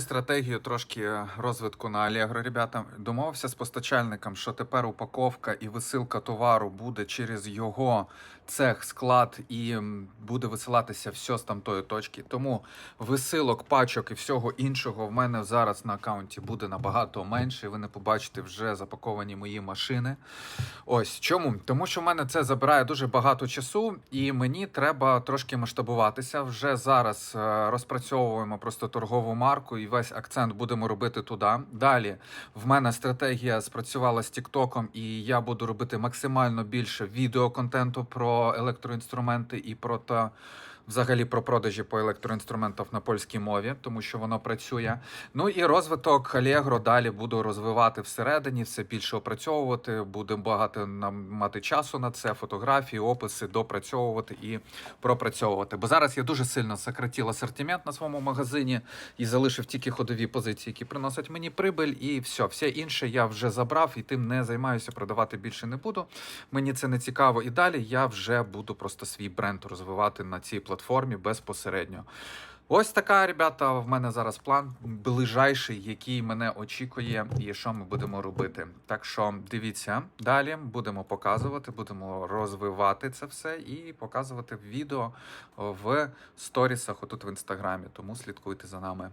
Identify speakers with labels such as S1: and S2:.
S1: Стратегію трошки розвитку на Allegro, ребята. Домовився з постачальником, що тепер упаковка і висилка товару буде через його цех, склад і буде висилатися все з тамтої точки. Тому висилок, пачок і всього іншого в мене зараз на аккаунті буде набагато менше. Ви не побачите вже запаковані мої машини. Ось чому? Тому що в мене це забирає дуже багато часу, і мені треба трошки масштабуватися. Вже зараз е, розпрацьовуємо просто торгову марку, і весь акцент будемо робити туди. Далі в мене стратегія спрацювала з Тіктоком, і я буду робити максимально більше відеоконтенту про електроінструменти і про та. Взагалі про продажі по електроінструментах на польській мові, тому що воно працює. Ну і розвиток Allegro далі буду розвивати всередині, все більше опрацьовувати. Буде багато нам мати часу на це, фотографії, описи, допрацьовувати і пропрацьовувати. Бо зараз я дуже сильно сократив асортимент на своєму магазині і залишив тільки ходові позиції, які приносять мені прибиль, і все, все інше я вже забрав і тим не займаюся, продавати більше не буду. Мені це не цікаво. І далі я вже буду просто свій бренд розвивати на цій платформі безпосередньо. Ось така, ребята, в мене зараз план ближайший, який мене очікує, і що ми будемо робити. Так що дивіться далі, будемо показувати, будемо розвивати це все і показувати відео в сторісах отут в інстаграмі. Тому слідкуйте за нами.